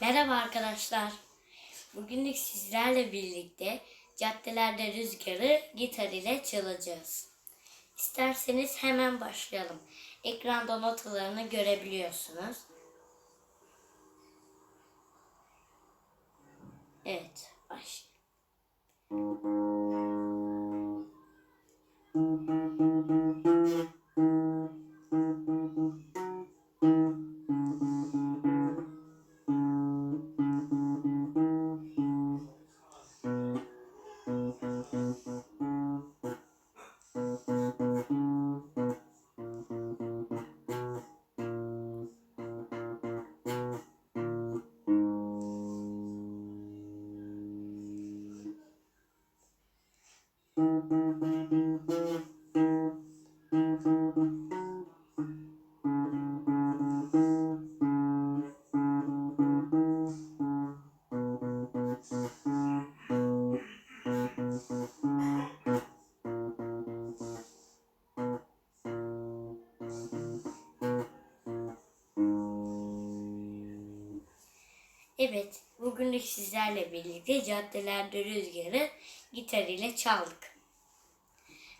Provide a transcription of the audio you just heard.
Merhaba arkadaşlar. Bugünlük sizlerle birlikte caddelerde rüzgarı gitar ile çalacağız. İsterseniz hemen başlayalım. Ekranda notalarını görebiliyorsunuz. Evet, başlayalım. Evet, bugünlük sizlerle birlikte caddelerde rüzgarı gitar ile çaldık.